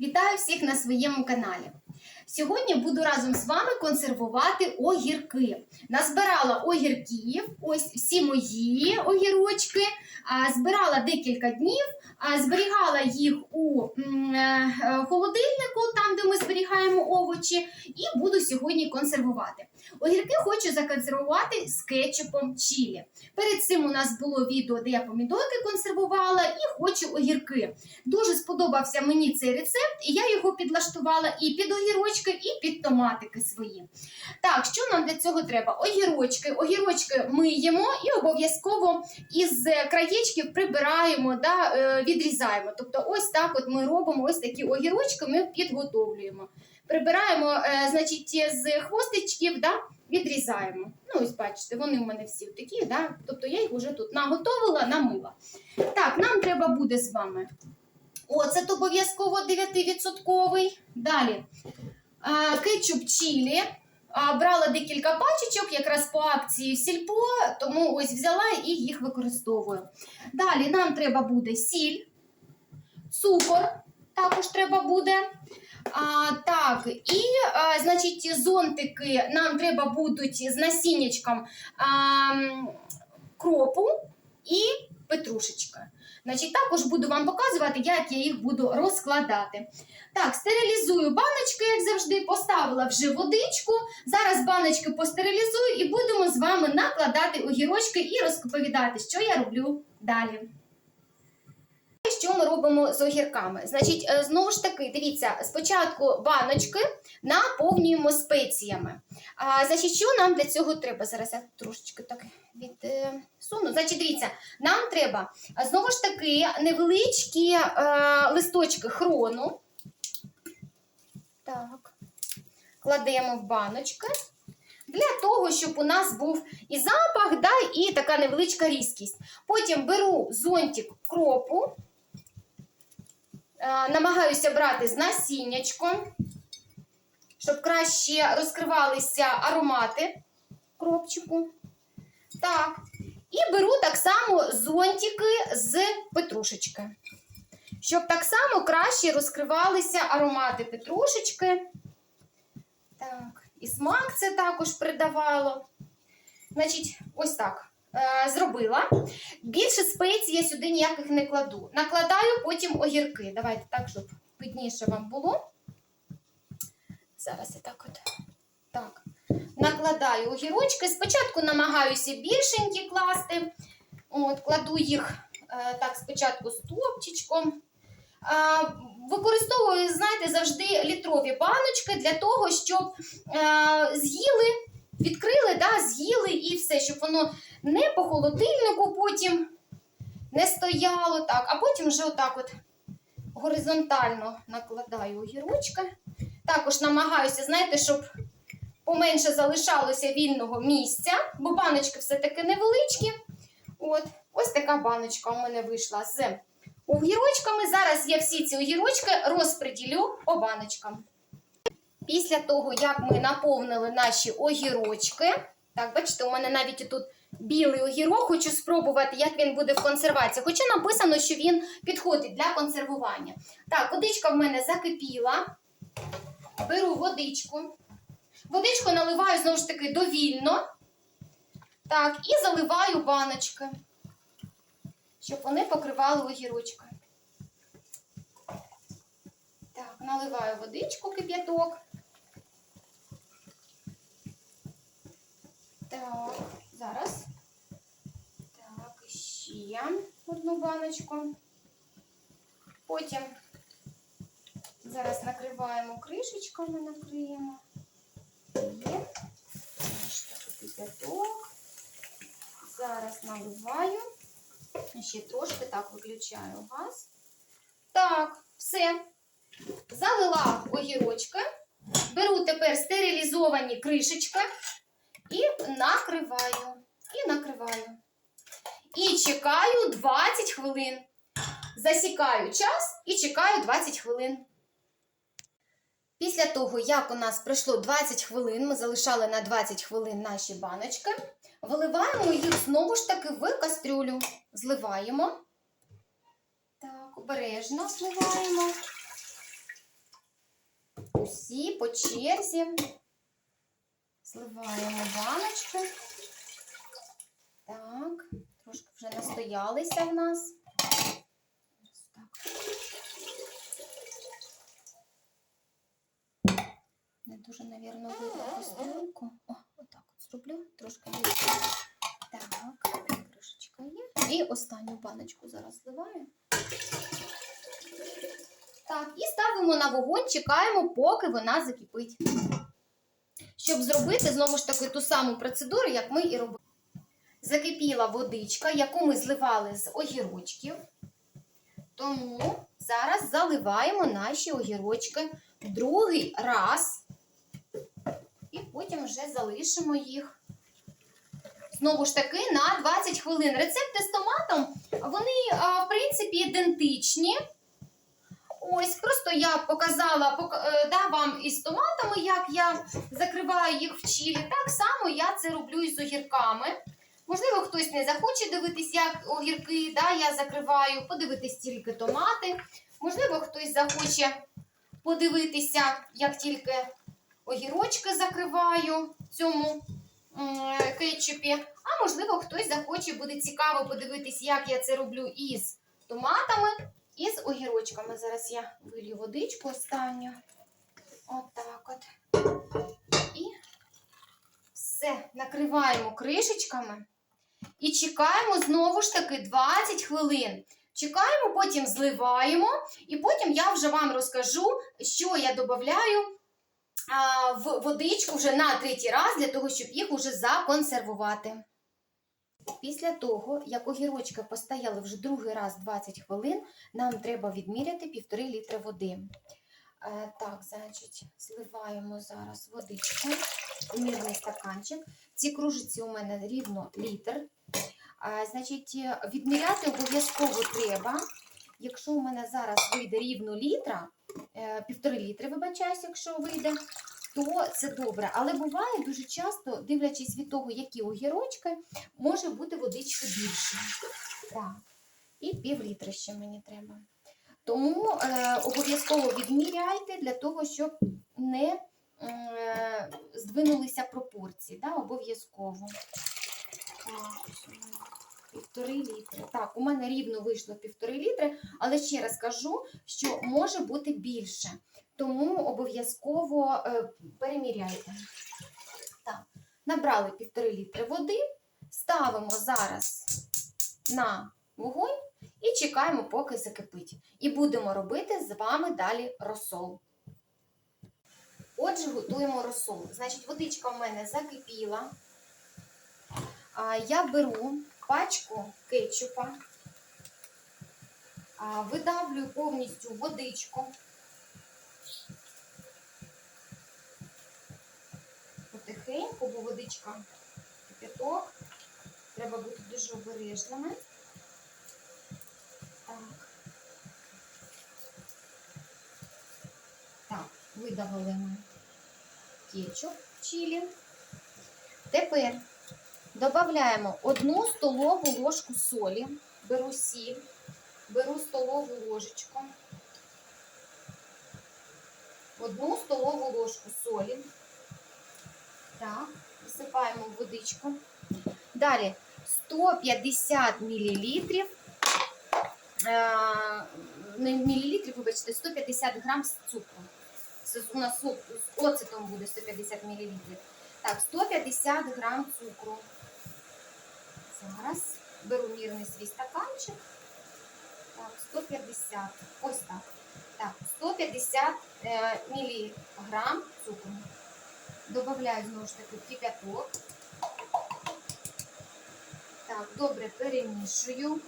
Вітаю всіх на своєму каналі. Сьогодні буду разом з вами консервувати огірки. Назбирала огірків, ось всі мої огірочки. Збирала декілька днів, зберігала їх у е, е, холодильнику, там де ми зберігаємо овочі, і буду сьогодні консервувати. Огірки хочу законсервувати з кетчупом чілі. Перед цим у нас було відео, де я помідорки консервувала, і хочу огірки. Дуже сподобався мені цей рецепт, і я його підлаштувала і під огірочки, і під томатики свої. Так, що нам для цього треба? Огірочки. Огірочки миємо і обов'язково із краєчків прибираємо, да, е, відрізаємо. Тобто, ось так от ми робимо ось такі огірочки, ми підготовлюємо. Прибираємо, е, значить, з хвостичків, да, відрізаємо. Ну, ось бачите, вони у мене всі такі, да? тобто я їх вже тут наготовила, намила. Так, нам треба буде з вами. Оцет обов'язково 9%. Далі а, кетчуп чілі. Брала декілька пачечок, якраз по акції сільпо, тому ось взяла і їх використовую. Далі нам треба буде сіль, цукор також треба буде. А, так, і а, значить, зонтики нам треба будуть з насіннячком а, кропу і петрушечка. Значить, також буду вам показувати, як я їх буду розкладати. Так, стерилізую баночки, як завжди, поставила вже водичку. Зараз баночки постерилізую і будемо з вами накладати огірочки і розповідати, що я роблю далі. Що ми робимо з огірками? Значить, е, знову ж таки, дивіться, спочатку баночки наповнюємо спеціями. А, значить, що нам для цього треба? Зараз я трошечки так відсуну. Значить, дивіться, нам треба знову ж таки невеличкі е, листочки хрону. Так, кладемо в баночки. Для того, щоб у нас був і запах, да, і така невеличка різкість. Потім беру зонтик кропу, е, намагаюся брати з насіннячком, щоб краще розкривалися аромати кропчику. Так. І беру так само зонтики з петрушечки. Щоб так само краще розкривалися аромати петрушечки. Так, і смак це також придавало. Значить, ось так. Е, зробила. Більше спецій я сюди ніяких не кладу. Накладаю потім огірки. Давайте так, щоб видніше вам було. Зараз я так от. Так. Накладаю огірочки. Спочатку намагаюся більшенькі класти. От, Кладу їх е, так спочатку стовпчичком. Е, Використовую, знаєте, завжди літрові баночки для того, щоб з'їли, відкрили, да, з'їли і все, щоб воно не по холодильнику потім не стояло. так, А потім вже отак от горизонтально накладаю огірочки. Також намагаюся, знаєте, щоб поменше залишалося вільного місця, бо баночки все-таки невеличкі. От, Ось така баночка у мене вийшла з огірочками. Зараз я всі ці огірочки розподілю по баночкам. Після того, як ми наповнили наші огірочки, так, бачите, у мене навіть тут білий огірок, хочу спробувати, як він буде в консервації. Хоча написано, що він підходить для консервування. Так, водичка в мене закипіла. Беру водичку. Водичку наливаю знову ж таки довільно. Так, і заливаю баночки, щоб вони покривали огірочки. Так, наливаю водичку кип'яток. Так, зараз. Так, ще одну баночку. Потім зараз накриваємо кришечками, накриємо. Є. Кипяток. Зараз наливаю. Ще трошки так виключаю газ. Так, все. Залила огірочки. Беру тепер стерилізовані кришечки і накриваю. І накриваю. І чекаю 20 хвилин. Засікаю час і чекаю 20 хвилин. Після того, як у нас пройшло 20 хвилин, ми залишали на 20 хвилин наші баночки, виливаємо їх знову ж таки в кастрюлю. Зливаємо. Так, обережно зливаємо. усі по черзі. Зливаємо баночки. Так, трошки вже настоялися в нас. Так. Не дуже, навірно, видно кастрюльку. О, отак от зроблю, трошки більше. Так, кришечка є. І останню баночку зараз зливаю. Так, і ставимо на вогонь, чекаємо, поки вона закипить. Щоб зробити знову ж таки ту саму процедуру, як ми і робили. Закипіла водичка, яку ми зливали з огірочків. Тому зараз заливаємо наші огірочки другий раз. І потім вже залишимо їх. Знову ж таки, на 20 хвилин. Рецепти з томатом, вони, в принципі, ідентичні. Ось, просто я показала пока- е, да, вам із томатами, як я закриваю їх в чилі. Так само я це роблю і з огірками. Можливо, хтось не захоче дивитись, як огірки, да, я закриваю, подивитись тільки томати. Можливо, хтось захоче подивитися, як тільки огірочки закриваю в цьому кетчупі. А можливо, хтось захоче, буде цікаво подивитись, як я це роблю із томатами, і з огірочками. Зараз я вилью водичку останню. Отак от. І все, накриваємо кришечками і чекаємо знову ж таки 20 хвилин. Чекаємо, потім зливаємо, і потім я вже вам розкажу, що я додаю в водичку вже на третій раз, для того, щоб їх уже законсервувати. Після того, як огірочки постояли вже другий раз 20 хвилин, нам треба відміряти 1,5 літра води. Е, так, значить, зливаємо зараз водичку у мірний стаканчик. Ці кружиці у мене рівно літр. Е, значить, відміряти обов'язково треба. Якщо у мене зараз вийде рівно літра, е, півтори літри, вибачаюсь, якщо вийде, то це добре. Але буває дуже часто, дивлячись від того, які огірочки, може бути водички більше. Так. І пів літра ще мені треба. Тому е, обов'язково відміряйте для того, щоб не е, здвинулися пропорції. Да? Обов'язково. Півтори літри. Так, у мене рівно вийшло півтори літри, але ще раз кажу, що може бути більше. Тому обов'язково е, переміряйте. Так, набрали півтори літри води, ставимо зараз на вогонь і чекаємо, поки закипить. І будемо робити з вами далі розсол. Отже, готуємо розсол. Значить, водичка в мене закипіла. Я беру пачку кетчупа, видавлюю повністю водичку. Потихеньку, бо водичка кипяток. Треба бути дуже обережними. Так. Так, видавили ми кетчуп чилі. Тепер додаємо одну столову ложку солі. Беру сіль, беру столову ложечку. Одну столову ложку солі. Так, висипаємо водичку. Далі 150 мл е, не мілілітрів, вибачте, 150 грам цукру. Це у нас суп з оцетом буде 150 мл. Так, 150 грам цукру. Зараз беру мірний свій стаканчик. Так, 150. Ось так. Так, 150 е, міліграм цукру. Добавляю знову ж таки кипяток. Так, добре перемішую,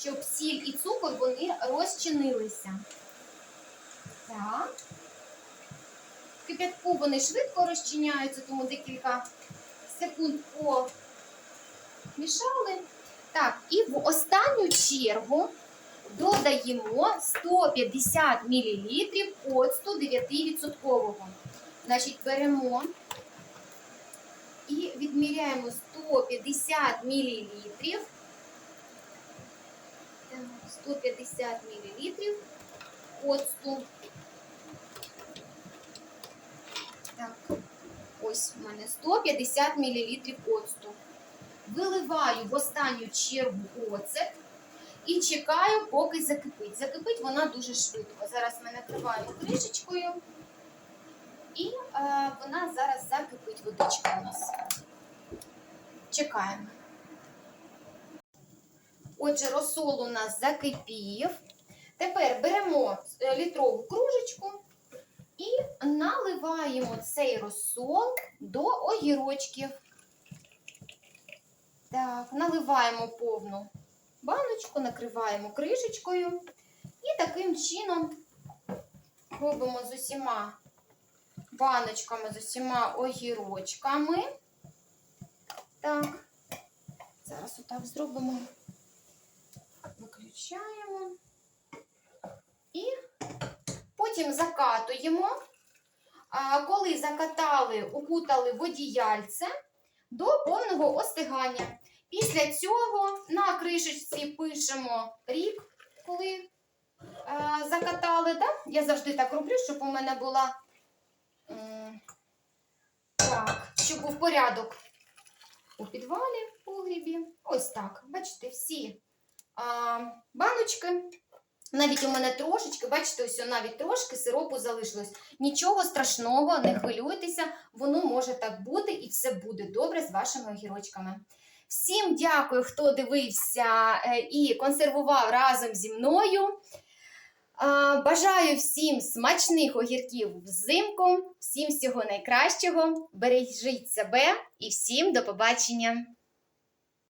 щоб сіль і цукор вони розчинилися. Так. В кипятку вони швидко розчиняються, тому декілька секунд помішали. Так, і в останню чергу додаємо 150 мл оцту 9%. Значить, беремо і відміряємо 150 мл. 150 мл оцту. ось у мене 150 мл оцту. Виливаю в останню чергу оцет і чекаю, поки закипить. Закипить вона дуже швидко. Зараз ми накриваю кришечкою, і е, вона зараз закипить водичка у нас. Чекаємо. Отже, розсол у нас закипів. Тепер беремо е, літрову кружечку і наливаємо цей розсол до огірочків. Так, наливаємо повну баночку, накриваємо кришечкою і таким чином робимо з усіма баночками, з усіма огірочками. Так, зараз отак зробимо. Виключаємо. І потім закатуємо. Коли закатали, укутали водіяльце до повного остигання. Після цього на кришечці пишемо рік, коли закатали. Я завжди так роблю, щоб у мене була м, так, щоб був порядок у підвалі, в погрібі. Ось так. Бачите, всі а, баночки. Навіть у мене трошечки, бачите, ось навіть трошки сиропу залишилось. Нічого страшного, не хвилюйтеся, воно може так бути і все буде добре з вашими огірочками. Всім дякую, хто дивився е, і консервував разом зі мною. Бажаю всім смачних огірків взимку, всім всього найкращого. Бережіть себе і всім до побачення!